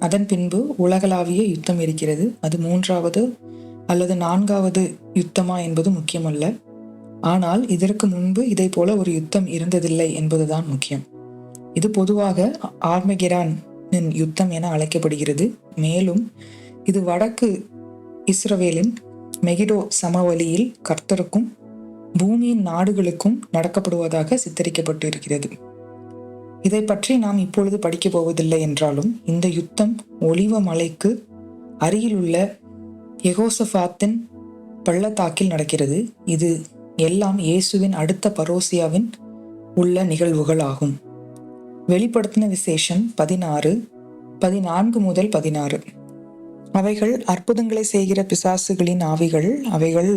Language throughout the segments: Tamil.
அதன் பின்பு உலகளாவிய யுத்தம் இருக்கிறது. அது மூன்றாவது அல்லது நான்காவது யுத்தமா என்பது முக்கியமல்ல. ஆனால் இதற்கு முன்பு இதை போல ஒரு யுத்தம் இருந்ததில்லை என்பதுதான் முக்கியம். இது பொதுவாக ஆர்மகிரான் யுத்தம் என அழைக்கப்படுகிறது. மேலும் இது வடக்கு இஸ்ரவேலின் மெகிடோ சமவெளியில் கர்த்தருக்கும் பூமியின் நாடுகளுக்கும் நடக்கப்படுவதாக சித்தரிக்கப்பட்டு இருக்கிறது இதை பற்றி நாம் இப்பொழுது படிக்கப் போவதில்லை என்றாலும் இந்த யுத்தம் ஒளிவ மலைக்கு அருகிலுள்ள எகோசஃபாத்தின் பள்ளத்தாக்கில் நடக்கிறது. இது எல்லாம் இயேசுவின் அடுத்த பரோசியாவின் உள்ள நிகழ்வுகள் ஆகும். வெளிப்படுத்தின விசேஷம் பதினாறு பதினான்கு முதல் பதினாறு. அவைகள் அற்புதங்களை செய்கிற பிசாசுகளின் ஆவிகள் அவைகள்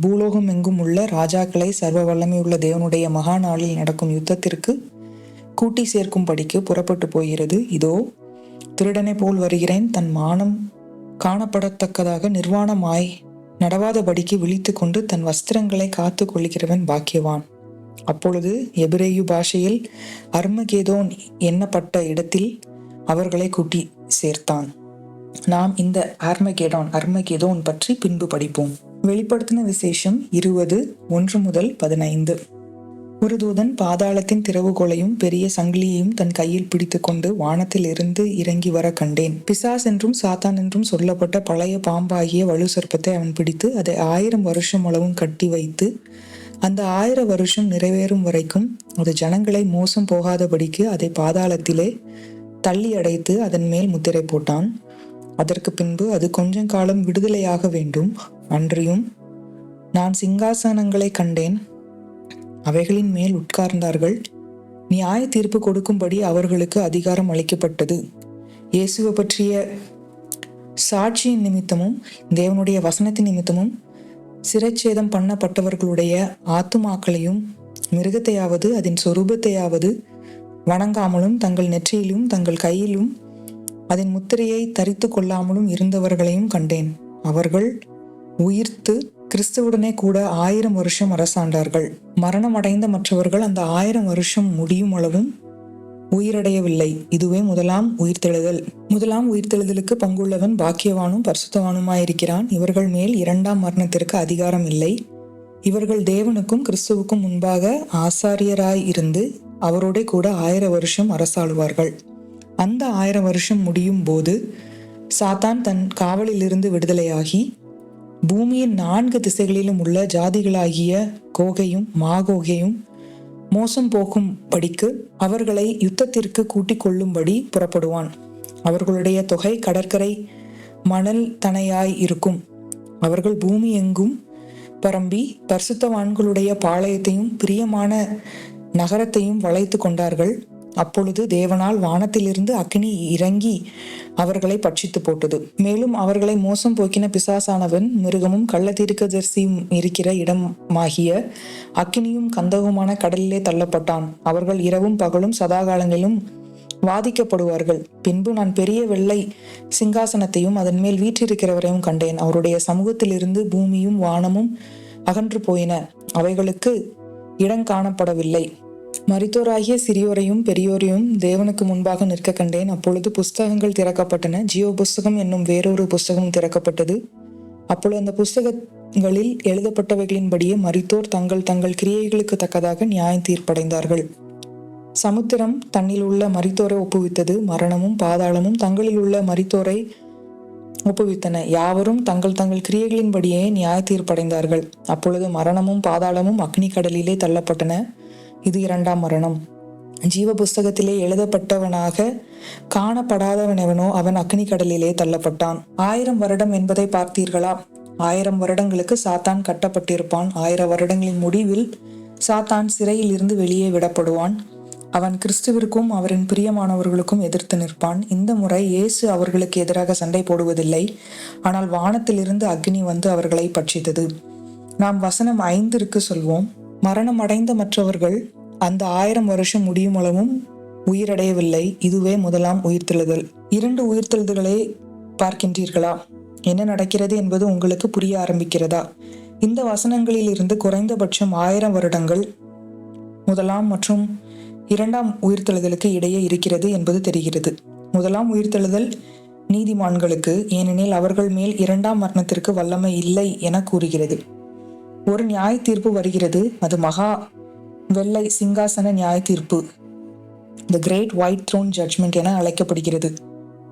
பூலோகம் எங்கும் உள்ள ராஜாக்களை சர்வ வல்லமையுள்ள தேவனுடைய மகாநாளில் நடக்கும் யுத்தத்திற்கு கூட்டி சேர்க்கும்படிக்கு புறப்பட்டு போகிறது இதோ. திருடனை போல் வருகிறேன் தன் மானம் காணப்படத்தக்கதாக நிர்வாணமாய் நடவாதபடிக்கு விழித்து கொண்டு தன் வஸ்திரங்களை காத்து கொள்கிறவன் பாக்கியவான். அப்பொழுது எபிரேயு பாஷையில் அர்மகேதோன் எண்ணப்பட்ட இடத்தில் அவர்களை கூட்டி சேர்த்தான். நாம் இந்த ஆர்மகேடான் அர்மகேதோன் பற்றி பின்பு படிப்போம். வெளிப்படுத்தின விசேஷம் இருபது ஒன்று முதல் பதினைந்து. ஒரு தூதன் பாதாளத்தின் திறவுகோலையும் பெரிய சங்கிலியையும் தன் கையில் பிடித்துக்கொண்டு வானத்தில் இருந்து இறங்கி வர கண்டேன். பிசாஸ் என்றும் சாத்தான் என்றும் சொல்லப்பட்ட பழைய பாம்பாகிய வலு சர்ப்பத்தை அவன் பிடித்து அதை ஆயிரம் வருஷம் அளவும் கட்டி வைத்து அந்த ஆயிரம் வருஷம் நிறைவேறும் வரைக்கும் அது ஜனங்களை மோசம் போகாதபடிக்கு அதை பாதாளத்திலே தள்ளி அடைத்து அதன் மேல் முத்திரை போட்டான். அதற்கு பின்பு அது கொஞ்சம் காலம் விடுதலையாக வேண்டும். அன்றியும் நான் சிங்காசனங்களை கண்டேன். அவைகளின் மேல் உட்கார்ந்தார்கள். நியாய தீர்ப்பு கொடுக்கும்படி அவர்களுக்கு அதிகாரம் அளிக்கப்பட்டது. இயேசுவை பற்றிய சாட்சியின் நிமித்தமும் தேவனுடைய வசனத்தின் நிமித்தமும் சிறைச்சேதம் பண்ணப்பட்டவர்களுடைய ஆத்துமாக்களையும் மிருகத்தையாவது அதன் சொரூபத்தையாவது வணங்காமலும் தங்கள் நெற்றியிலும் தங்கள் கையிலும் அதன் முத்திரையை தரித்து கொள்ளாமலும் இருந்தவர்களையும் கண்டேன். அவர்கள் உயிர்த்து கிறிஸ்துவுடனே கூட ஆயிரம் வருஷம் அரசாண்டார்கள். மரணம் அடைந்த மற்றவர்கள் அந்த ஆயிரம் வருஷம் முடியும் அளவும் உயிரடையவில்லை. இதுவே முதலாம் உயிர்த்தெழுதல். முதலாம் உயிர்த்தெழுதலுக்கு பங்குள்ளவன் பாக்கியவானும் பரிசுத்தவானுமாயிருக்கிறான். இவர்கள் மேல் இரண்டாம் மரணத்திற்கு அதிகாரம் இல்லை. இவர்கள் தேவனுக்கும் கிறிஸ்துவுக்கும் முன்பாக ஆசாரியராய் இருந்து அவரோட கூட ஆயிரம் வருஷம் அரசாளுவார்கள். அந்த ஆயிரம் வருஷம் முடியும் போது சாத்தான் தன் காவலிலிருந்து விடுதலையாகி பூமியின் நான்கு திசைகளிலும் உள்ள ஜாதிகளாகிய கோகையும் மாகோகையும் மோசம் போகும் படிக்கு அவர்களை யுத்தத்திற்கு கூட்டிக் கொள்ளும்படி புறப்படுவான். அவர்களுடைய தொகை கடற்கரை மணல் தனையாய் இருக்கும். அவர்கள் பூமி எங்கும் பரம்பி பரிசுத்தவான்களுடைய பாளையத்தையும் பிரியமான நகரத்தையும் வளைத்து கொண்டார்கள். அப்பொழுது தேவனால் வானத்திலிருந்து அக்னி இறங்கி அவர்களை பட்சித்து போட்டது. மேலும் அவர்களை மோசம் போக்கின பிசாசானவன் மிருகமும் கள்ளத்தீர்க்கதரிசியும் இருக்கிற இடமாகிய அக்னியும் கந்தகமான கடலிலே தள்ளப்பட்டான். அவர்கள் இரவும் பகலும் சதாகாலங்களிலும் வாதிக்கப்படுவார்கள். பின்பு நான் பெரிய வெள்ளை சிங்காசனத்தையும் அதன் மேல் வீற்றிருக்கிறவரையும் கண்டேன். அவருடைய சமூகத்திலிருந்து பூமியும் வானமும் அகன்று போயின. அவைகளுக்கு இடம் காணப்படவில்லை. மரித்தோராகிய சிறியோரையும் பெரியோரையும் தேவனுக்கு முன்பாக நிற்க கண்டேன். அப்பொழுது புஸ்தகங்கள் திறக்கப்பட்டன. ஜியோ புஸ்தகம் என்னும் வேறொரு புஸ்தகம் திறக்கப்பட்டது. அப்பொழுது அந்த புஸ்தகங்களில் எழுதப்பட்டவைகளின்படியே மரித்தோர் தங்கள் தங்கள் கிரியைகளுக்கு தக்கதாக நியாய தீர்ப்படைந்தார்கள். சமுத்திரம் தன்னில் உள்ள மரித்தோரை ஒப்புவித்தது. மரணமும் பாதாளமும் தங்களில் உள்ள மரித்தோரை ஒப்புவித்தன. யாவரும் தங்கள் தங்கள் கிரியைகளின்படியே நியாய தீர்ப்படைந்தார்கள். அப்பொழுது மரணமும் பாதாளமும் அக்னி கடலிலே தள்ளப்பட்டன. இது இரண்டாம் மரணம். ஜீவ புஸ்தகத்திலே எழுதப்பட்டவனாக காணப்படாதவனெவனோ அவன் அக்னி கடலிலே தள்ளப்பட்டான். ஆயிரம் வருடம் என்பதை பார்த்தீர்களா? ஆயிரம் வருடங்களுக்கு சாத்தான் கட்டப்பட்டிருப்பான். ஆயிரம் வருடங்களின் முடிவில் சாத்தான் சிறையில் இருந்து வெளியே விடப்படுவான். அவன் கிறிஸ்துவிற்கும் அவரின் பிரியமானவர்களுக்கும் எதிர்த்து நிற்பான். இந்த முறை இயேசு அவர்களுக்கு எதிராக சண்டை போடுவதில்லை. ஆனால் வானத்திலிருந்து அக்னி வந்து அவர்களை பட்சித்தது. நாம் வசனம் ஐந்திற்கு சொல்வோம். மரணம் அடைந்த மற்றவர்கள் அந்த ஆயிரம் வருஷம் முடியும் அளவும் உயிரடையவில்லை. இதுவே முதலாம் உயிர்த்தெழுதல். இரண்டு உயிர்த்தெழுதல்களை பார்க்கின்றீர்களா? என்ன நடக்கிறது என்பது உங்களுக்கு புரிய ஆரம்பிக்கிறதா? இந்த வசனங்களில் இருந்து குறைந்தபட்சம் ஆயிரம் வருடங்கள் முதலாம் மற்றும் இரண்டாம் உயிர்த்தெழுதலுக்கு இடையே இருக்கிறது என்பது தெரிகிறது. முதலாம் உயிர்த்தெழுதல் நீதிமான்களுக்கு ஏனெனில் அவர்கள் மேல் இரண்டாம் மரணத்திற்கு வல்லமை இல்லை என கூறுகிறது. ஒரு நியாய தீர்ப்பு வருகிறது. அது மகா வெள்ளை சிங்காசன நியாய தீர்ப்பு. The great white throne judgment என அழைக்கப்படுகிறது.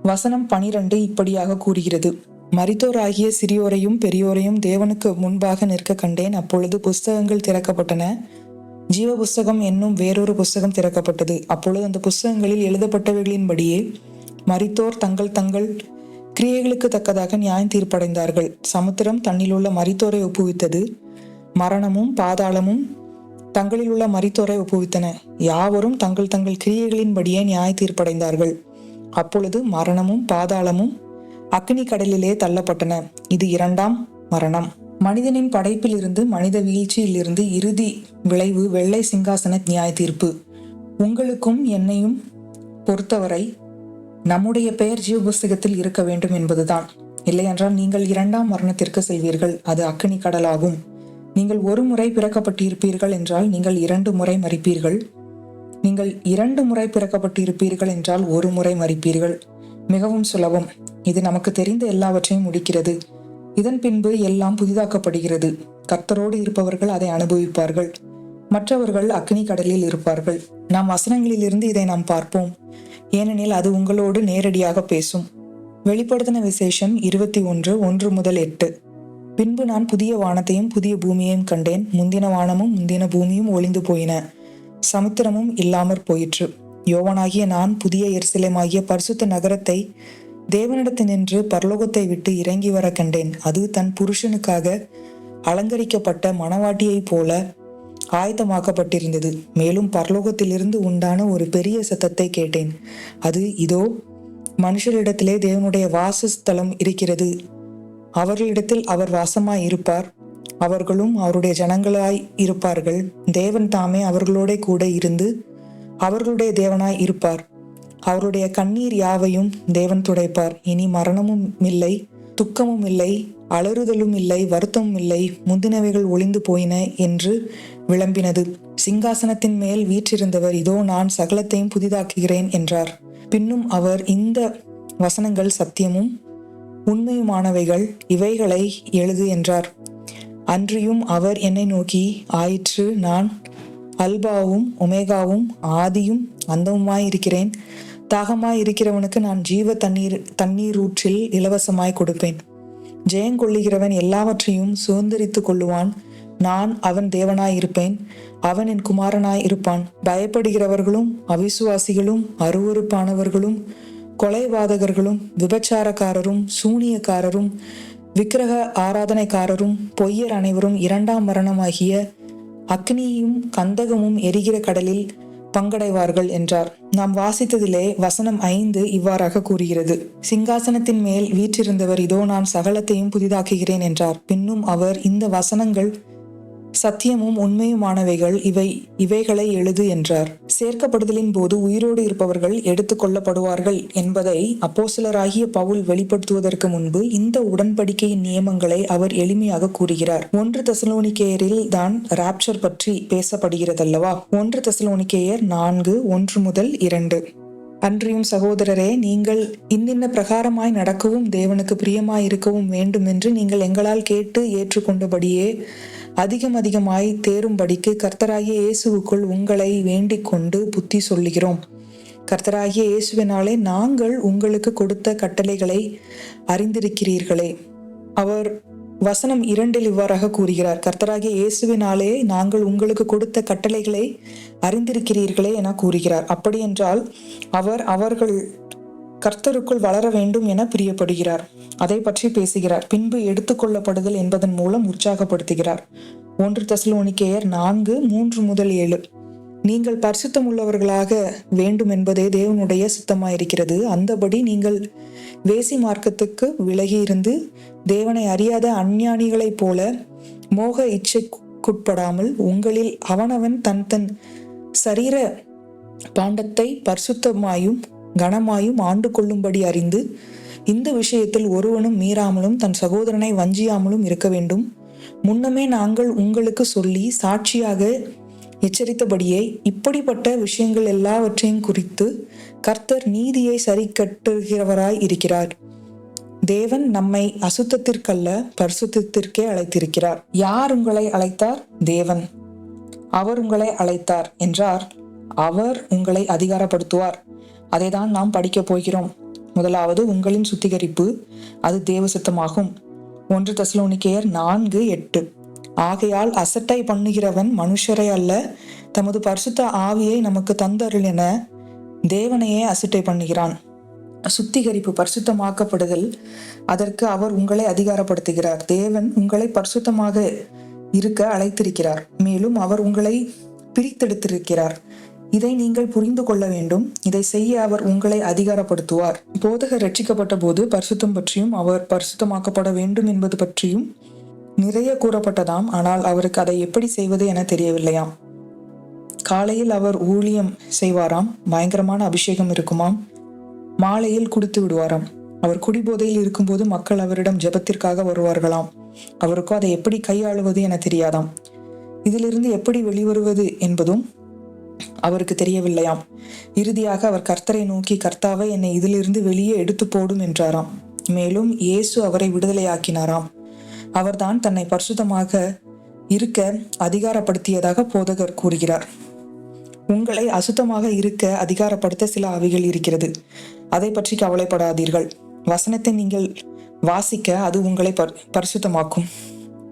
வசனம் பனிரெண்டு இப்படியாக கூறுகிறது. மரித்தோராகிய சிறியோரையும் பெரியோரையும் தேவனுக்கு முன்பாக நிற்க கண்டேன். அப்பொழுது புஸ்தகங்கள் திறக்கப்பட்டன. ஜீவ புஸ்தகம் என்னும் வேறொரு புஸ்தகம் திறக்கப்பட்டது. அப்பொழுது அந்த புஸ்தகங்களில் எழுதப்பட்டவைகளின்படியே மரித்தோர் தங்கள் தங்கள் கிரியைகளுக்கு தக்கதாக நியாயம் தீர்ப்படைந்தார்கள். சமுத்திரம் தன்னிலுள்ள மரித்தோரை ஒப்புவித்தது. மரணமும் பாதாளமும் தங்களில் உள்ள மரித்தோரை ஒப்புவித்தன. யாவரும் தங்கள் தங்கள் கிரியைகளின்படியே நியாய தீர்ப்படைந்தார்கள். அப்பொழுது மரணமும் பாதாளமும் அக்னி கடலிலே தள்ளப்பட்டன. இது இரண்டாம் மரணம். மனிதனின் படைப்பிலிருந்து மனித வீழ்ச்சியில் இருந்து இறுதி விளைவு வெள்ளை சிங்காசன நியாய தீர்ப்பு. உங்களுக்கும் என்னையும் பொறுத்தவரை நம்முடைய பெயர் ஜீவ புஸ்தகத்தில் இருக்க வேண்டும் என்பதுதான். இல்லையென்றால் நீங்கள் இரண்டாம் மரணத்திற்கு செல்வீர்கள். அது அக்னி கடலாகும். நீங்கள் ஒரு முறை பிறக்கப்பட்டிருப்பீர்கள் என்றால் நீங்கள் இரண்டு முறை மறிப்பீர்கள். நீங்கள் இரண்டு முறை பிறக்கப்பட்டிருப்பீர்கள் என்றால் ஒரு முறை மறிப்பீர்கள். மிகவும் சுலபம். இது நமக்கு தெரிந்த எல்லாவற்றையும் முடிக்கிறது. இதன் பின்பு எல்லாம் புதிதாக்கப்படுகிறது. கர்த்தரோடு இருப்பவர்கள் அதை அனுபவிப்பார்கள். மற்றவர்கள் அக்னி கடலில் இருப்பார்கள். நாம் வசனங்களிலிருந்து இதை நாம் பார்ப்போம். ஏனெனில் அது உங்களோடு நேரடியாக பேசும். வெளிப்படுத்தின விசேஷம் இருபத்தி ஒன்று ஒன்று முதல் எட்டு. பின்பு நான் புதிய வானத்தையும் புதிய பூமியையும் கண்டேன். முந்தின வானமும் முந்தின பூமியும் ஒளிந்து போயின. சமுத்திரமும் இல்லாமற் போயிற்று. யோவனாகிய நான் புதிய எரிசிலமாகிய பரிசுத்த நகரத்தை தேவனிடத்து நின்று பரலோகத்தை விட்டு இறங்கி வர கண்டேன். அது தன் புருஷனுக்காக அலங்கரிக்கப்பட்ட மணவாட்டியைப் போல ஆயத்தமாக்கப்பட்டிருந்தது. மேலும் பரலோகத்திலிருந்து உண்டான ஒரு பெரிய சத்தத்தை கேட்டேன். அது இதோ மனுஷரிடத்திலே தேவனுடைய வாசஸ்தலம் இருக்கிறது. அவர்களிடத்தில் அவர் வாசமாய் இருப்பார் அவர்களும் அவருடைய ஜனங்களாய் இருப்பார்கள். தேவன் தாமே அவர்களோட கூட இருந்து அவர்களுடைய தேவனாய் இருப்பார். அவருடைய கண்ணீர் யாவையும் தேவன் துடைப்பார். இனி மரணமும் இல்லை துக்கமும் இல்லை அலறுதலும் இல்லை வருத்தமும் இல்லை முந்தினவைகள் ஒளிந்து போயின என்று விளம்பினது. சிங்காசனத்தின் மேல் வீற்றிருந்தவர் இதோ நான் சகலத்தையும் புதிதாக்குகிறேன் என்றார். பின்னும் அவர் இந்த வசனங்கள் சத்தியமும் உண்மையுமானவைகள் இவைகளை எழுது என்றார். அன்றியும் அவர் என்னை நோக்கி ஆயிற்று நான் அல்பாவும் ஒமேகாவும் ஆதியும் அந்தமுமாய் இருக்கிறேன் தாகமாய் இருக்கிறவனுக்கு நான் ஜீவ தண்ணீர் தண்ணீர் ஊற்றில் இலவசமாய் கொடுப்பேன் ஜெயங்கொள்ளுகிறவன் எல்லாவற்றையும் சுதந்திரித்து கொள்ளுவான். நான் அவன் தேவனாய் இருப்பேன் அவன் என் குமாரனாய் இருப்பான் பயப்படுகிறவர்களும் அவிசுவாசிகளும் அருவருப்பானவர்களும் கொலைவாதகர்களும் விபச்சாரக்காரரும் சூனியக்காரரும் விக்கிரக ஆராதனைக்காரரும் பொய்யர் அனைவரும் இரண்டாம் மரணமாகிய அக்னியும் கந்தகமும் எரிகிற கடலில் பங்கடைவார்கள் என்றார். நாம் வாசித்ததிலே வசனம் ஐந்து இவ்வாறாக கூறுகிறது. சிங்காசனத்தின் மேல் வீற்றிருந்தவர் இதோ நான் சகலத்தையும் புதிதாக்குகிறேன் என்றார். பின்னும் அவர் இந்த வசனங்கள் சத்தியமும் உண்மையுமானவைகள் இவை இவைகளை எழுது என்றார். சேர்க்கப்படுதலின் போது உயிரோடு இருப்பவர்கள் எடுத்துக் கொள்ளப்படுவார்கள் என்பதை அப்போசிலராகிய பவுல் வெளிப்படுத்துவதற்கு முன்பு இந்த உடன்படிக்கையின் நியமங்களை அவர் எளிமையாக கூறுகிறார். ஒன்று தசலோனிக்கேயரில் தான் ராப்சர் பற்றி பேசப்படுகிறதல்லவா? ஒன்று தசலோனிக்கேயர் நான்கு ஒன்று முதல் இரண்டு. அன்றியும் சகோதரரே நீங்கள் இன்னின்ன பிரகாரமாய் நடக்கவும் தேவனுக்கு பிரியமாய் இருக்கவும் வேண்டும் என்று நீங்கள் எங்களால் கேட்டு ஏற்றுக்கொண்டபடியே அதிகம் அதிகமாய் தேரும்படிக்கு கர்த்தராகிய இயேசுவுக்குள் உங்களை வேண்டிக் கொண்டு புத்தி சொல்லுகிறோம். கர்த்தராகிய இயேசுவினாலே நாங்கள் உங்களுக்கு கொடுத்த கட்டளைகளை அறிந்திருக்கிறீர்களே. அவர் வசனம் இரண்டில் இவ்வாறாக கூறுகிறார். கர்த்தராகிய இயேசுவினாலே நாங்கள் உங்களுக்கு கொடுத்த கட்டளைகளை அறிந்திருக்கிறீர்களே என கூறுகிறார். அப்படியென்றால் அவர் அவர்கள் கர்த்தருக்குள் வளர வேண்டும் என பிரியப்படுகிறார். அதை பற்றி பேசுகிறார். பின்பு எடுத்துக்கொள்ளப்படுதல் என்பதன் மூலம் உற்சாகப்படுத்துகிறார். ஒன்று தசலோனிக்கேயர் நான்கு மூன்று முதல் ஏழு. நீங்கள் பரிசுத்தம் உள்ளவர்களாக வேண்டும் என்பதே தேவனுடைய சித்தமாயிருக்கிறது. அந்தபடி நீங்கள் வேசி மார்க்கத்துக்கு விலகி இருந்து தேவனை அறியாத அஞ்ஞானிகளைப் போல மோக இச்சைக்குட்படாமல் உங்களில் அவனவன் தன் தன் சரீர பாண்டத்தை பரிசுத்தமாயும் கனமாயும் ஆண்டு கொள்ளும்படி அறிந்து இந்த விஷயத்தில் ஒருவனும் மீறாமலும் தன் சகோதரனை வஞ்சியாமலும் இருக்க வேண்டும். முன்னமே நாங்கள் உங்களுக்கு சொல்லி சாட்சியாக எச்சரித்தபடியே இப்படிப்பட்ட விஷயங்கள் எல்லாவற்றையும் குறித்து கர்த்தர் நீதியை சரி கட்டுகிறவராய் இருக்கிறார். தேவன் நம்மை அசுத்தத்திற்கல்ல பரிசுத்தத்திற்கே அழைத்திருக்கிறார். யார் உங்களை அழைத்தார்? தேவன். அவர் உங்களை அழைத்தார் என்றார். அவர் உங்களை அதிகாரப்படுத்துவார். அதைதான் நாம் படிக்கப் போகிறோம். முதலாவது உங்களின் சுத்திகரிப்பு அது தேவ சித்தமாகும் ஒன்று தசலோனிக்கேயர் நான்கு எட்டு. ஆகையால் அசட்டை பண்ணுகிறவன் மனுஷரை அல்ல தமது பரிசுத்த ஆவியை நமக்கு தந்தருள் என தேவனையே அசட்டை பண்ணுகிறான். சுத்திகரிப்பு பரிசுத்தமாக்கப்படுதல் அதற்கு அவர் உங்களை அதிகாரப்படுத்துகிறார். தேவன் உங்களை பரிசுத்தமாக இருக்க அழைத்திருக்கிறார். மேலும் அவர் உங்களை பிரித்தெடுத்திருக்கிறார். இதை நீங்கள் புரிந்து கொள்ள வேண்டும். இதை செய்ய அவர் உங்களை அதிகாரப்படுத்துவார். போதகர் ரட்சிக்கப்பட்ட போது பரிசுத்தம் பற்றியும் அவர் பரிசுத்தமாக்கப்பட வேண்டும் என்பது பற்றியும் நிறைய கூறப்பட்டதாம். ஆனால் அவருக்கு அதை எப்படி செய்வது என தெரியவில்லையாம். காலையில் அவர் ஊழியம் செய்வாராம். பயங்கரமான அபிஷேகம் இருக்குமாம். மாலையில் குடித்து விடுவாராம். அவர் குடிபோதையில் இருக்கும்போது மக்கள் அவரிடம் ஜெபத்திற்காக வருவார்களாம். அவருக்கோ அதை எப்படி கையாளுவது என தெரியாதாம். இதிலிருந்து எப்படி வெளிவருவது என்பதும் அவருக்கு தெரியவில்லையாம். இறுதியாக அவர் கர்த்தரை நோக்கி கர்த்தாவை என்னை இதிலிருந்து வெளியே எடுத்து போடும் என்றாராம். மேலும் இயேசு அவரை விடுதலையாக்கினாராம். அவர்தான் தன்னை பரிசுத்தமாக இருக்க அதிகாரப்படுத்தியதாக போதகர் கூறுகிறார். உங்களை அசுத்தமாக இருக்க அதிகாரப்படுத்த சில ஆவிகள் இருக்கிறது. அதை பற்றி கவலைப்படாதீர்கள். வசனத்தை நீங்கள் வாசிக்க அது உங்களை பர் பரிசுத்தமாக்கும்.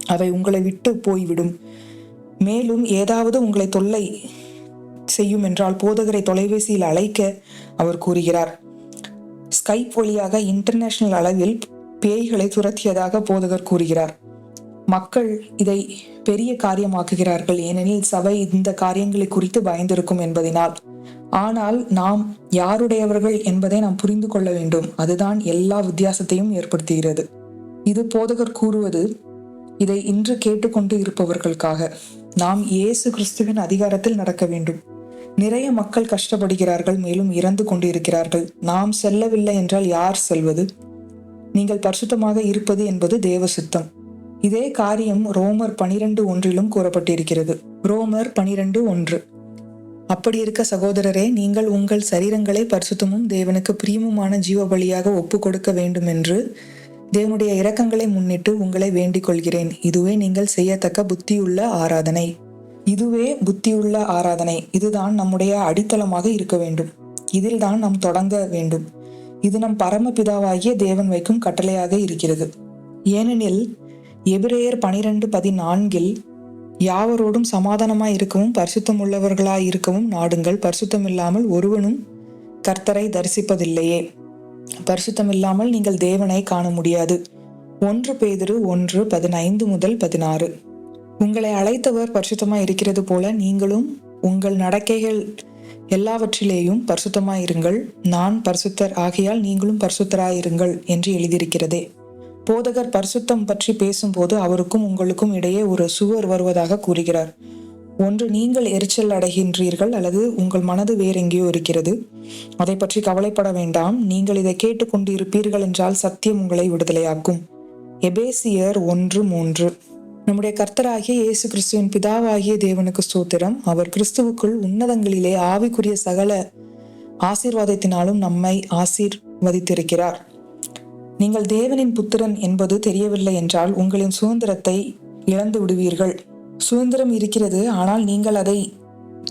அவை உங்களை விட்டு போய்விடும். மேலும் ஏதாவது உங்களை தொல்லை செய்யும் என்றால் போதகரை தொலைபேசியில் அழைக்க அவர் கூறுகிறார். ஸ்கைப் வழியாக இன்டர்நேஷனல் அளவில் பேய்களை துரத்தியதாக போதகர் கூறுகிறார். மக்கள் இதை பெரிய காரியமாக்குகிறார்கள். ஏனெனில் சபை இந்த காரியங்களை குறித்து பயந்திருக்கும் என்பதனால். ஆனால் நாம் யாருடையவர்கள் என்பதை நாம் புரிந்து கொள்ள வேண்டும். அதுதான் எல்லா வித்தியாசத்தையும் ஏற்படுத்துகிறது. இது போதகர் கூறுவது இதை இன்று கேட்டுக்கொண்டு இருப்பவர்களுக்காக. நாம் இயேசு கிறிஸ்துவின் அதிகாரத்தில் நடக்க வேண்டும். நிறைய மக்கள் கஷ்டப்படுகிறார்கள் மேலும் இறந்து கொண்டு இருக்கிறார்கள் நாம் செல்லவில்லை என்றால் யார் செல்வது? நீங்கள் பரிசுத்தமாக இருப்பது என்பது தேவ சித்தம். இதே காரியம் ரோமர் பனிரெண்டு ஒன்றிலும் கூறப்பட்டிருக்கிறது. ரோமர் பனிரெண்டு ஒன்று. அப்படி இருக்க சகோதரரே நீங்கள் உங்கள் சரீரங்களை பரிசுத்தமும் தேவனுக்கு பிரியமுமான ஜீவ பலியாக ஒப்பு கொடுக்க வேண்டும் என்று தேவனுடைய இரக்கங்களை முன்னிட்டு உங்களை வேண்டிக் கொள்கிறேன் இதுவே நீங்கள் செய்யத்தக்க புத்தியுள்ள ஆராதனை. இதுவே புத்தியுள்ள ஆராதனை. இதுதான் நம்முடைய அடித்தளமாக இருக்க வேண்டும். இதில் தான் நாம் தொடங்க வேண்டும். இது நம் பரமபிதாவாகிய தேவன் வைக்கும் கட்டளையாக இருக்கிறது. ஏனெனில் எபிரேயர் பனிரெண்டு பதினான்கில் யாவரோடும் சமாதானமாய் இருக்கவும் பரிசுத்தம் உள்ளவர்களாய் இருக்கவும் நாடுங்கள். பரிசுத்தம் இல்லாமல் ஒருவனும் கர்த்தரை தரிசிப்பதில்லையே. பரிசுத்தம் இல்லாமல் நீங்கள் தேவனை காண முடியாது. ஒன்று பேதிரு ஒன்று பதினைந்து முதல் பதினாறு. உங்களை அழைத்தவர் பரிசுத்தமாக இருக்கிறது போல நீங்களும் உங்கள் நடக்கைகள் எல்லாவற்றிலேயும் பரிசுத்தமாக இருங்கள். நான் பரிசுத்தர் ஆகையால் நீங்களும் பரிசுத்தராயிருங்கள் என்று எழுதியிருக்கிறதே. போதகர் பரிசுத்தம் பற்றி பேசும்போது அவருக்கும் உங்களுக்கும் இடையே ஒரு சுவர் வருவதாக கூறுகிறார். ஒன்று நீங்கள் எரிச்சல் அடைகின்றீர்கள் அல்லது உங்கள் மனது வேறெங்கேயோ இருக்கிறது. அதை பற்றி கவலைப்பட வேண்டாம். நீங்கள் இதை கேட்டுக்கொண்டு இருப்பீர்கள் என்றால் சத்தியம் உங்களை விடுதலையாக்கும். எபேசியர் ஒன்று மூன்று. நம்முடைய கர்த்தராகிய இயேசு கிறிஸ்துவின் பிதாவாகிய தேவனுக்கு ஸ்தோத்திரம். அவர் கிறிஸ்துவுக்குள் உன்னதங்களிலே ஆவிக்குரிய சகல ஆசீர்வாதத்தினாலும் நம்மை ஆசீர்வதித்திருக்கிறார். நீங்கள் தேவனின் புத்திரன் என்பது தெரியவில்லை என்றால் உங்களின் சுதந்திரத்தை இழந்து விடுவீர்கள். சுதந்திரம் இருக்கிறது ஆனால் நீங்கள் அதை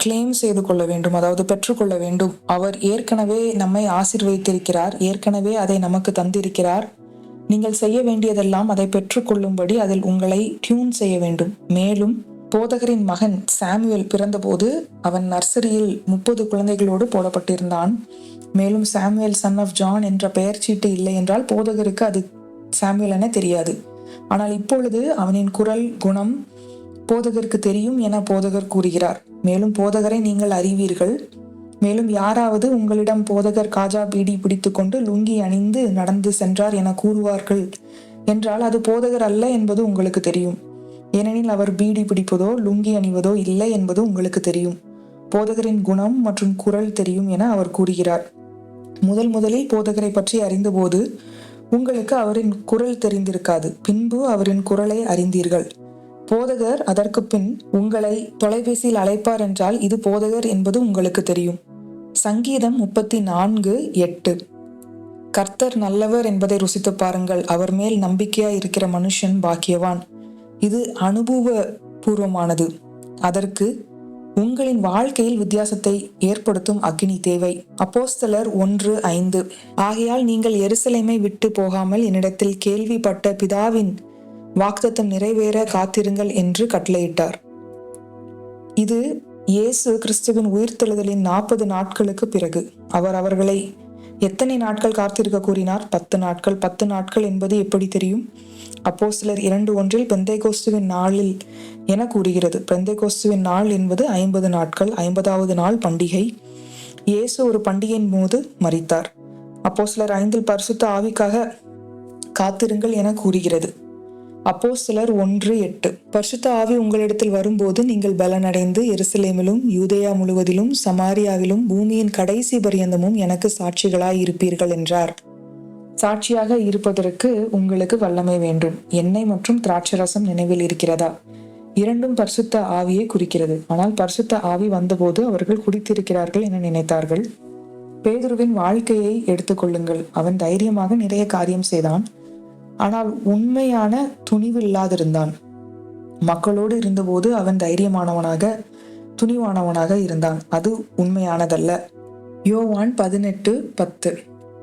கிளைம் செய்து கொள்ள வேண்டும் அதாவது பெற்றுக்கொள்ள வேண்டும். அவர் ஏற்கனவே நம்மை ஆசீர்வதித்திருக்கிறார் ஏற்கனவே அதை நமக்கு தந்திருக்கிறார். நீங்கள் செய்ய வேண்டியதெல்லாம் அதை பெற்றுக்கொள்ளும்படி அதில் உங்களை டியூன் செய்ய வேண்டும். மேலும் போதகரின் மகன் சாமுவேல் பிறந்தபோது அவன் நர்சரியில் முப்பது குழந்தைகளோடு போடப்பட்டிருந்தான். மேலும் சாமுவேல் சன் ஆஃப் ஜான் என்ற பெயர் சீட்டு இல்லை என்றால் போதகருக்கு அது சாமுவேல் என தெரியாது. ஆனால் இப்பொழுது அவனின் குரல் குணம் போதகருக்கு தெரியும் என போதகர் கூறுகிறார். மேலும் போதகரை நீங்கள் அறிவீர்கள். மேலும் யாராவது உங்களிடம் போதகர் காஜா பீடி பிடித்துக்கொண்டு லுங்கி அணிந்து நடந்து சென்றார் என கூறுவார்கள். என்றால் அது போதகர் அல்ல என்பது உங்களுக்கு தெரியும். ஏனெனில் அவர் பீடி பிடிப்பதோ லுங்கி அணிவதோ இல்லை என்பது உங்களுக்கு தெரியும். போதகரின் குணம் மற்றும் குரல் தெரியும் என அவர் கூறுகிறார். முதல் முதலில் போதகரை பற்றி அறிந்தபோது உங்களுக்கு அவரின் குரல் தெரிந்திருக்காது. பின்பு அவரின் குரலை அறிந்தீர்கள். போதகர் அதற்கு பின் உங்களை தொலைபேசியில் அழைப்பார் என்றால் இது போதகர் என்பது உங்களுக்கு தெரியும். சங்கீதம் முப்பத்தி நான்கு எட்டு. கர்த்தர் நல்லவர் என்பதை ருசித்து பாருங்கள். அவர் மேல் நம்பிக்கையா இருக்கிற மனுஷன் பாக்கியவான். இது அனுபவ பூர்வமானது அதற்கு உங்களின் வாழ்க்கையில் வித்தியாசத்தை ஏற்படுத்தும் அக்னி தேவை. அப்போஸ்தலர் ஒன்று ஐந்து. ஆகையால் நீங்கள் எருசலேமை விட்டு போகாமல் என்னிடத்தில் கேள்விப்பட்ட பிதாவின் வாக்குத்தத்தம் நிறைவேற காத்திருங்கள் என்று கட்டளையிட்டார். இது இயேசு கிறிஸ்துவின் உயிர்த்தெழுதலின் நாற்பது நாட்களுக்கு பிறகு. அவர் அவர்களை எத்தனை நாட்கள் காத்திருக்க கூறினார்? பத்து நாட்கள். பத்து நாட்கள் என்பது எப்படி தெரியும்? அப்போ சிலர் இரண்டு ஒன்றில் பெந்தைகோஸ்துவின் நாளில் என கூறுகிறது. பெந்தைகோஸ்துவின் நாள் என்பது ஐம்பது நாட்கள். ஐம்பதாவது நாள் பண்டிகை. இயேசு ஒரு பண்டிகையின் போது மறித்தார் அப்போ சிலர் ஐந்தில் பரிசுத்த ஆவிக்காக காத்திருங்கள் என கூறுகிறது. அப்போ சிலர் ஒன்று எட்டு. பரிசுத்த ஆவி உங்களிடத்தில் வரும்போது நீங்கள் பலனடைந்து எருசலேமிலும் யூதேயா முழுவதிலும் சமாரியாவிலும் பூமியின் கடைசி பரியந்தமும் எனக்கு சாட்சிகளாய் இருப்பீர்கள் என்றார். சாட்சியாக இருப்பதற்கு உங்களுக்கு வல்லமை வேண்டும். எண்ணெய் மற்றும் திராட்சரசம் நினைவில் இருக்கிறதா? இரண்டும் பரிசுத்த ஆவியை குறிக்கிறது. ஆனால் பரிசுத்த ஆவி வந்தபோது அவர்கள் குடித்திருக்கிறார்கள் என நினைத்தார்கள். பேதுருவின் வாழ்க்கையை எடுத்துக்கொள்ளுங்கள். அவன் தைரியமாக நிறைய காரியம் செய்தான். ஆனால் உண்மையான துணிவு இல்லாதிருந்தான் மக்களோடு இருந்தபோது அவன் தைரியமானவனாக துணிவானவனாக இருந்தான். அது உண்மையானதல்ல. யோவான் பதினெட்டு பத்து.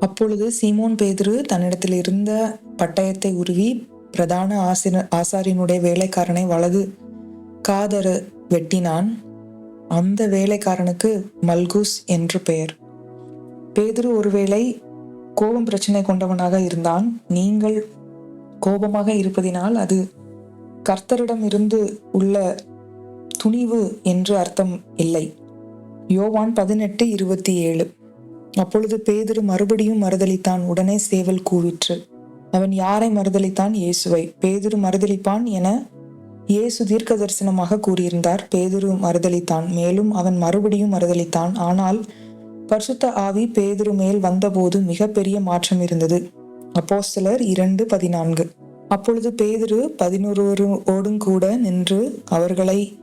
அப்பொழுது சீமோன் பேதுரு தன்னிடத்தில் இருந்த பட்டயத்தை உருவி பிரதான ஆசிர ஆசாரியனுடைய வேலைக்காரனை வலது காதர வெட்டினான். அந்த வேலைக்காரனுக்கு மல்கூஸ் என்று பெயர். பேதுரு ஒருவேளை கோபம் பிரச்சனை கொண்டவனாக இருந்தான். நீங்கள் கோபமாக இருப்பதினால் அது கர்த்தரிடம் இருந்து உள்ள துணிவு என்று அர்த்தம் இல்லை. யோவான் பதினெட்டு இருபத்தி ஏழு. அப்பொழுது பேதுரு மறுபடியும் மறுதளித்தான் உடனே சேவல் கூவிற்று. அவன் யாரை மறுதளித்தான் இயேசுவை. பேதுரு மறுதளிப்பான் என இயேசு தீர்க்க தரிசனமாக கூறியிருந்தார். பேதுரு மறுதளித்தான் மேலும் அவன் மறுபடியும் மறுதளித்தான் ஆனால் பரிசுத்த ஆவி பேதுரு மேல் வந்தபோது மிகப்பெரிய மாற்றம் இருந்தது. அப்போஸ்தலர் இரண்டு பதினான்கு. அப்பொழுது பேதுரு பதினொருவரோடும் கூட நின்று அவர்களை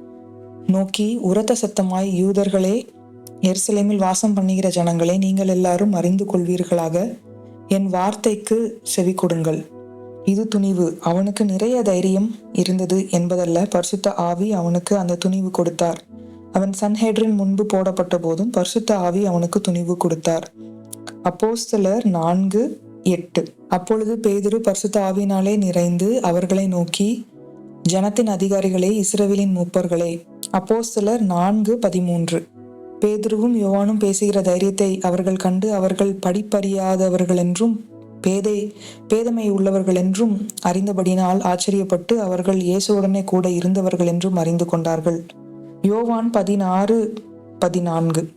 நோக்கி உரத்த சத்தமாய் யூதர்களே எருசலேமில் வாசம் பண்ணுகிற ஜனங்களை நீங்கள் எல்லாரும் அறிந்து கொள்வீர்களாக? என் வார்த்தைக்கு செவி கொடுங்கள். இது துணிவு. அவனுக்கு நிறைய தைரியம் இருந்தது என்பதல்ல. பரிசுத்த ஆவி அவனுக்கு அந்த துணிவு கொடுத்தார். அவன் சன்ஹெட்ரின் முன்பு போடப்பட்ட போதும் பரிசுத்த ஆவி அவனுக்கு துணிவு கொடுத்தார். அப்போஸ்தலர் நான்கு எட்டு. அப்பொழுது பேதுரு பரிசுத்த ஆவினாலே நிறைந்து அவர்களை நோக்கி ஜனத்தின் அதிகாரிகளே இஸ்ரவேலின் மூப்பர்களே அப்போ சிலர் நான்கு பதிமூன்று. பேதுருவும் யோவானும் பேசுகிற தைரியத்தை அவர்கள் கண்டு அவர்கள் படிப்பறியாதவர்கள் என்றும் பேதை பேதமை உள்ளவர்கள் என்றும் அறிந்தபடினால் ஆச்சரியப்பட்டு அவர்கள் இயேசுவுடனே கூட இருந்தவர்கள் என்றும் அறிந்து கொண்டார்கள். யோவான் பதினாறு பதினான்கு.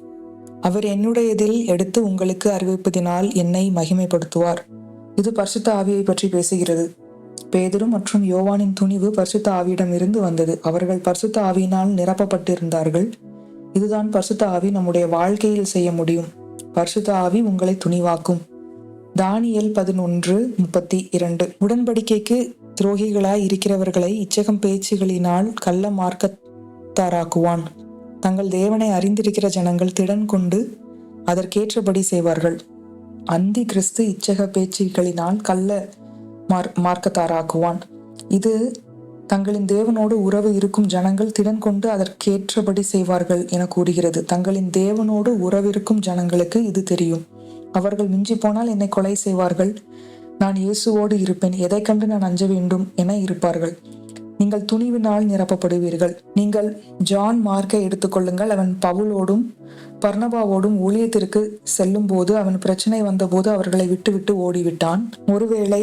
அவர் என்னுடையதில் எடுத்து உங்களுக்கு அறிவிப்பதினால் என்னை மகிமைப்படுத்துவார். இது பரிசுத்த ஆவியை பற்றி பேசுகிறது. பேதரும் மற்றும் யோவானின் துணிவு பரிசுத்த ஆவியிடம் இருந்து வந்தது. அவர்கள் பரிசுத்த ஆவியினால் நிரப்பப்பட்டிருந்தார்கள். இதுதான் பரிசுத்த ஆவி நம்முடைய வாழ்க்கையில் செய்ய முடியும். பரிசுத்த ஆவி உங்களை துணிவாக்கும். தானியல் பதினொன்று முப்பத்தி இரண்டு. உடன்படிக்கைக்கு துரோகிகளாய் இருக்கிறவர்களை இச்சகம் பேச்சுகளினால் கள்ள மார்க்கத்தாராக்குவான். தங்கள் தேவனை அறிந்திருக்கிற ஜனங்கள் திடன் கொண்டு அதற்கேற்றபடி செய்வார்கள். அந்தி கிறிஸ்து இச்சக பேச்சுகளினால் கள்ள மார் மார்க்கத்தாராக்குவான் இது தங்களின் தேவனோடு உறவு இருக்கும் ஜனங்கள் திடன் கொண்டு அதற்கேற்றபடி செய்வார்கள் என கூறுகிறது. தங்களின் தேவனோடு உறவிருக்கும் ஜனங்களுக்கு இது தெரியும். அவர்கள் மிஞ்சி போனால் என்னை கொலை செய்வார்கள். நான் இயேசுவோடு இருப்பேன். எதை கண்டு நான் அஞ்ச வேண்டும் என இருப்பார்கள். நீங்கள் துணிவினால் நிரப்பப்படுவீர்கள். நீங்கள் ஜான் மார்க்கை எடுத்துக்கொள்ளுங்கள் அவன் பவுலோடும் பர்ணபாவோடும் ஊழியத்திற்கு செல்லும் போது அவன் பிரச்சனை வந்தபோது அவர்களை விட்டுவிட்டு ஓடிவிட்டான். ஒருவேளை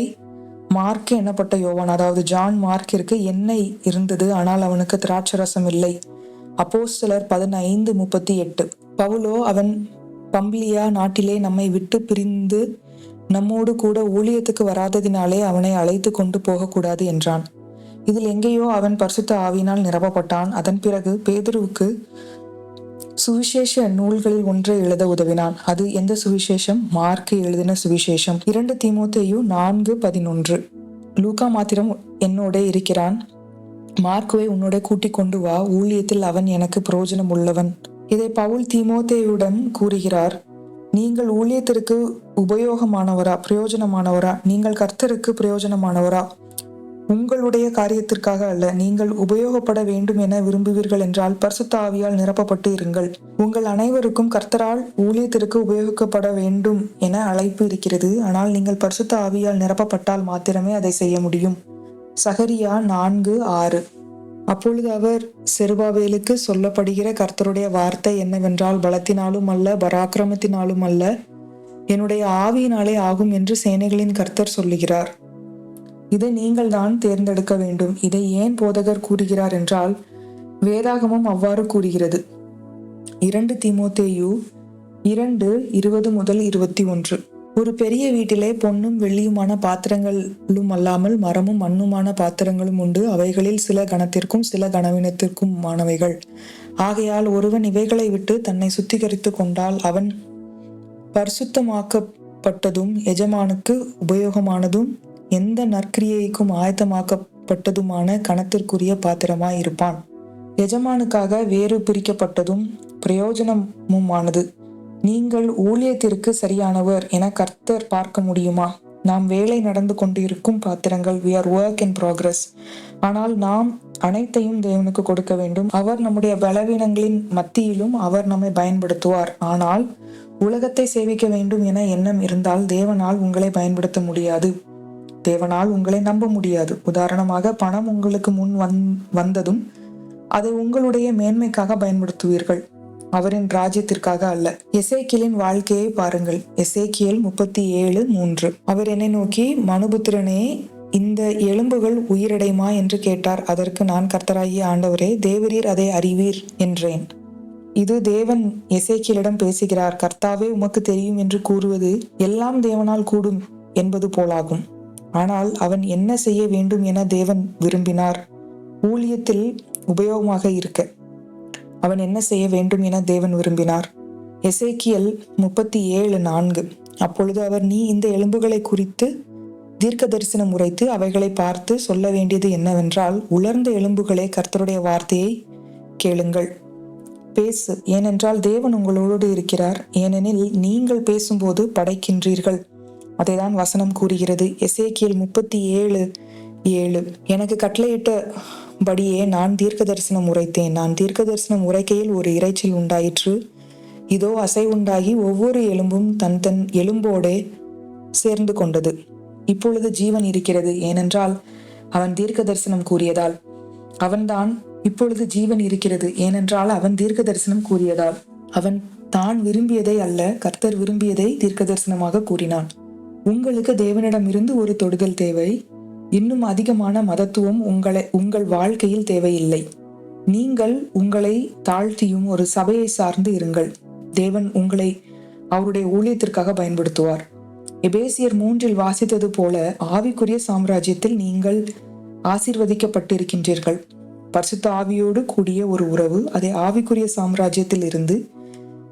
மார்க் எண்ணப்பட்ட யோவான்? அதாவது ஜான் மார்க்கிற்கு எண்ணெய் இருந்தது ஆனால் அவனுக்கு திராட்சரசம் இல்லை. அப்போஸ்தலர் பதினைந்து முப்பத்தி எட்டு. பவுலோ அவன் பம்பிலியா நாட்டிலே நம்மை விட்டு பிரிந்து நம்மோடு கூட ஊழியத்துக்கு வராததினாலே அவனை அழைத்து கொண்டு போகக்கூடாது என்றான். இதில் எங்கேயோ அவன் பரிசுத்த ஆவியினால் நிரப்பப்பட்டான். அதன் பிறகு பேதுருவுக்கு சுவிசேஷ நூல்களில் ஒன்றை எழுத உதவினான். அது எந்த சுவிசேஷம்? மார்க்கு எழுதின சுவிசேஷம். இரண்டு தீமோத்தையும் நான்கு பதினொன்று. லூகா மாத்திரம் என்னோட இருக்கிறான். மார்க்குவை உன்னோட கூட்டிக் கொண்டு வா. ஊழியத்தில் அவன் எனக்கு பிரயோஜனம் உள்ளவன். இதை பவுல் தீமோத்தேயுடன் கூறுகிறார். நீங்கள் ஊழியத்திற்கு உபயோகமானவரா? பிரயோஜனமானவரா? நீங்கள் கர்த்தருக்கு பிரயோஜனமானவரா? உங்களுடைய காரியத்திற்காக அல்ல நீங்கள் உபயோகப்பட வேண்டும் என விரும்புவீர்கள் என்றால் பரிசுத்த ஆவியால் நிரப்பப்பட்டு இருங்கள். உங்கள் அனைவருக்கும் கர்த்தரால் ஊழியத்திற்கு உபயோகிக்கப்பட வேண்டும் என அழைப்பு இருக்கிறது. ஆனால் நீங்கள் பரிசுத்த ஆவியால் நிரப்பப்பட்டால் மாத்திரமே அதை செய்ய முடியும். சகரியா நான்கு ஆறு. அப்பொழுது அவர் செருபாவேலுக்கு சொல்லப்படுகிற கர்த்தருடைய வார்த்தை என்னவென்றால் பலத்தினாலும் அல்ல பராக்கிரமத்தினாலும் அல்ல என்னுடைய ஆவியினாலே ஆகும் என்று சேனைகளின் கர்த்தர் சொல்லுகிறார். இதை நீங்கள் தான் தேர்ந்தெடுக்க வேண்டும். இதை ஏன் போதகர் கூறுகிறார் என்றால் வேதாகமம் அவ்வாறு கூறுகிறது. இரண்டு திமோத்தேயு இரண்டு இருபது முதல் இருபத்தி ஒன்று. ஒரு பெரிய வீட்டிலே பொன்னும் வெள்ளியுமான பாத்திரங்களும் அல்லாமல் மரமும் மண்ணுமான பாத்திரங்களும் உண்டு. அவைகளில் சில கணத்திற்கும் சில கனவினத்திற்கும் மாணவைகள். ஆகையால் ஒருவன் இவைகளை விட்டு தன்னை சுத்திகரித்து கொண்டால் அவன் பரிசுத்தமாக்கப்பட்டதும் எஜமானுக்கு உபயோகமானதும் எந்த நற்கிரியைக்கும் ஆயத்தமாக்கப்பட்டதுமான கணத்திற்குரிய பாத்திரமாய் இருப்பான். எஜமானுக்காக வேறு பிரிக்கப்பட்டதும் பிரயோஜனமுமானது. நீங்கள் ஊழியத்திற்கு சரியானவர் என கர்த்தர் பார்க்க முடியுமா? நாம் வேலை நடந்து கொண்டிருக்கும் பாத்திரங்கள் we are work in progress ஆனால் நாம் அனைத்தையும் தேவனுக்கு கொடுக்க வேண்டும். அவர் நம்முடைய பலவீனங்களின் மத்தியிலும் அவர் நம்மை பயன்படுத்துவார். ஆனால் உலகத்தை சேவிக்க வேண்டும் என எண்ணம் இருந்தால் தேவனால் உங்களை பயன்படுத்த முடியாது. தேவனால் உங்களை நம்ப முடியாது. உதாரணமாக பணம் உங்களுக்கு முன் வந் வந்ததும் அதை உங்களுடைய மேன்மைக்காக பயன்படுத்துவீர்கள். அவரின் ராஜ்யத்திற்காக அல்ல. எசேக்கியலின் வாழ்க்கையை பாருங்கள். எசேக்கியல் முப்பத்தி ஏழு மூன்று. அவர் என்னை நோக்கி மனுபுத்திரனே இந்த எலும்புகள் உயிரடையுமா என்று கேட்டார். அதற்கு நான் கர்த்தராகிய ஆண்டவரே தேவரீர் அதை அறிவீர் என்றேன். இது தேவன் எசேக்கியலிடம் பேசுகிறார். கர்த்தாவே உமக்கு தெரியும் என்று கூறுவது எல்லாம் தேவனால் கூடும் என்பது போலாகும். ஆனால் அவன் என்ன செய்ய வேண்டும் என தேவன் விரும்பினார். ஊழியத்தில் உபயோகமாக இருக்க. அவன் என்ன செய்ய வேண்டும் என தேவன் விரும்பினார். எசேக்கியல் முப்பத்தி ஏழு நான்கு. அப்பொழுது அவர் நீ இந்த எலும்புகளை குறித்து தீர்க்க தரிசனம் உரைத்து அவைகளை பார்த்து சொல்ல வேண்டியது என்னவென்றால் உலர்ந்த எலும்புகளே கர்த்தருடைய வார்த்தையை கேளுங்கள். பேசு. ஏனென்றால் தேவன் உங்களோடு இருக்கிறார். ஏனெனில் நீங்கள் பேசும்போது படைக்கின்றீர்கள். அதைதான் வசனம் கூறுகிறது. எசேக்கியல் முப்பத்தி ஏழு. ஏழு எனக்கு கட்டளையிட்டபடியே நான் தீர்க்க தரிசனம் உரைத்தேன். நான் தீர்க்க தரிசனம் உரைக்கையில் ஒரு இறைச்சல் உண்டாயிற்று. இதோ அசை உண்டாகி ஒவ்வொரு எலும்பும் தன் தன் எலும்போடே சேர்ந்து கொண்டது. இப்பொழுது ஜீவன் இருக்கிறது. ஏனென்றால் அவன் தீர்க்க தரிசனம் கூறியதால். அவன்தான் இப்பொழுது ஜீவன் இருக்கிறது. ஏனென்றால் அவன் தீர்க்க தரிசனம் கூறியதால். அவன் தான் விரும்பியதை அல்ல கர்த்தர் விரும்பியதை தீர்க்க தரிசனமாக கூறினான். உங்களுக்கு தேவனிடமிருந்து ஒரு தொடுதல் தேவை. இன்னும் அதிகமான மதத்துவம் உங்களை உங்கள் வாழ்க்கையில் தேவையில்லை. நீங்கள் உங்களை தாழ்த்தியும் ஒரு சபையை சார்ந்து இருங்கள். தேவன் உங்களை அவருடைய ஊழியத்திற்காக பயன்படுத்துவார். எபேசியர் மூன்றில் வாசித்தது போல ஆவிக்குரிய சாம்ராஜ்யத்தில் நீங்கள் ஆசிர்வதிக்கப்பட்டிருக்கின்றீர்கள். பரிசுத்த ஆவியோடு கூடிய ஒரு உறவு அதை ஆவிக்குரிய சாம்ராஜ்யத்தில் இருந்து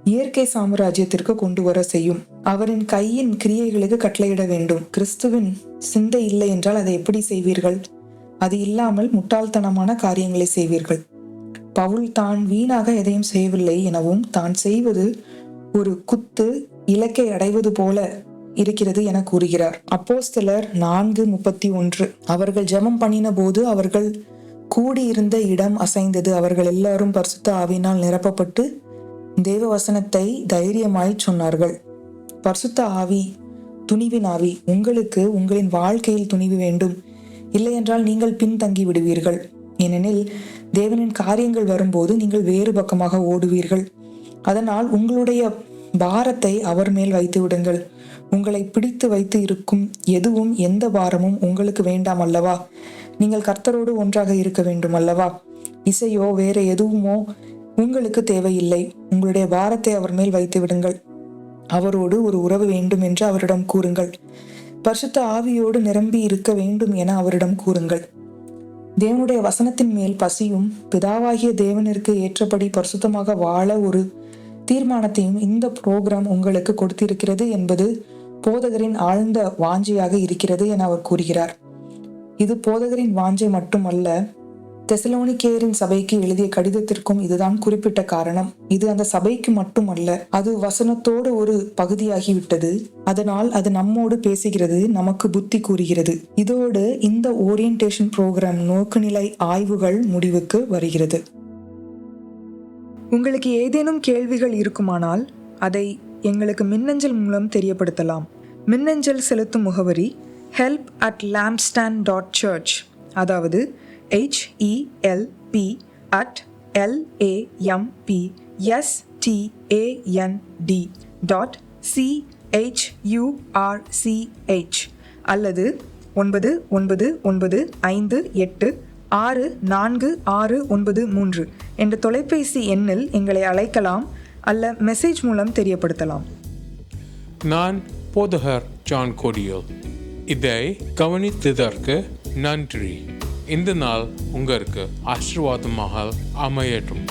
இயற்கை சாம்ராஜ்யத்திற்கு கொண்டு வர செய்யும். அவரின் கையின் கிரியைகளுக்கு கட்டளையிட வேண்டும். கிறிஸ்துவின் சிந்தை இல்லை என்றால் அதை எப்படி செய்வீர்கள்? அது இல்லாமல் முட்டாள்தனமான காரியங்களை செய்வீர்கள். பவுல் தான் வீணாக எதையும் செய்யவில்லை எனவும் தான் செய்வது ஒரு குத்து இலக்கை அடைவது போல இருக்கிறது என கூறுகிறார். அப்போஸ்தலர் நான்கு முப்பத்தி ஒன்று. அவர்கள் ஜெபம் பண்ணின போது அவர்கள் கூடியிருந்த இடம் அசைந்தது. அவர்கள் எல்லாரும் பரிசுத்த ஆவினால் நிரப்பப்பட்டு தேவ வசனத்தை தைரியமாய் சொன்னார்கள். பர்சுத்த ஆவி துணிவின் ஆவி உங்களுக்கு உங்களின் வாழ்க்கையில் துணிவு வேண்டும். இல்லையென்றால் நீங்கள் பின்தங்கி விடுவீர்கள். ஏனெனில் தேவனின் காரியங்கள் வரும்போது நீங்கள் வேறு பக்கமாக ஓடுவீர்கள். அதனால் உங்களுடைய பாரத்தை அவர் மேல் வைத்து விடுங்கள். உங்களை பிடித்து வைத்து இருக்கும் எதுவும் எந்த பாரமும் உங்களுக்கு வேண்டாம் அல்லவா? நீங்கள் கர்த்தரோடு ஒன்றாக இருக்க வேண்டும் அல்லவா இசையோ வேற எதுவுமோ உங்களுக்கு தேவையில்லை. உங்களுடைய பாரத்தை அவர் மேல் வைத்து விடுங்கள் அவரோடு ஒரு உறவு வேண்டும் என்று அவரிடம் கூறுங்கள். பரிசுத்த ஆவியோடு நிரம்பி இருக்க வேண்டும் என அவரிடம் கூறுங்கள். தேவனுடைய வசனத்தின் மேல் பசியும் பிதாவாகிய தேவனிற்கு ஏற்றபடி பரிசுத்தமாக வாழ ஒரு தீர்மானத்தையும் இந்த புரோகிராம் உங்களுக்கு கொடுத்திருக்கிறது என்பது போதகரின் ஆழ்ந்த வாஞ்சையாக இருக்கிறது என அவர் கூறுகிறார். இது போதகரின் வாஞ்சை மட்டுமல்ல தெசலோனிக்கேயரின் சபைக்கு எழுதிய கடிதத்திற்கும் இதுதான் குறிப்பிட்ட காரணம். இது அந்த சபைக்கு மட்டுமல்ல அது வசனத்தோடு ஒரு பகுதியாகிவிட்டது. அதனால் அது நம்மோடு பேசுகிறது நமக்கு புத்தி கூறுகிறது. இதோடு இந்த ஓரியன்டேஷன் புரோகிராம் நோக்குநிலை ஆய்வுகள் முடிவுக்கு வருகிறது. உங்களுக்கு ஏதேனும் கேள்விகள் இருக்குமானால் அதை எங்களுக்கு மின்னஞ்சல் மூலம் தெரியப்படுத்தலாம். மின்னஞ்சல் செலுத்தும் முகவரி help at lampstand dot church அதாவது H E L P at L A M P S T A N D dot C H U R C H அல்லது ஒன்பது ஒன்பது ஒன்பது ஐந்து எட்டு ஆறு நான்கு ஆறு ஒன்பது மூன்று என்ற தொலைபேசி எண்ணில் எங்களை அழைக்கலாம் அல்ல மெசேஜ் மூலம் தெரியப்படுத்தலாம். நான் போதகர் ஜான் கோடியோ இதை கவனித்ததற்கு நன்றி. இந்த நாள் உங்களுக்கு ஆசீர்வாதமாக அமையட்டும்.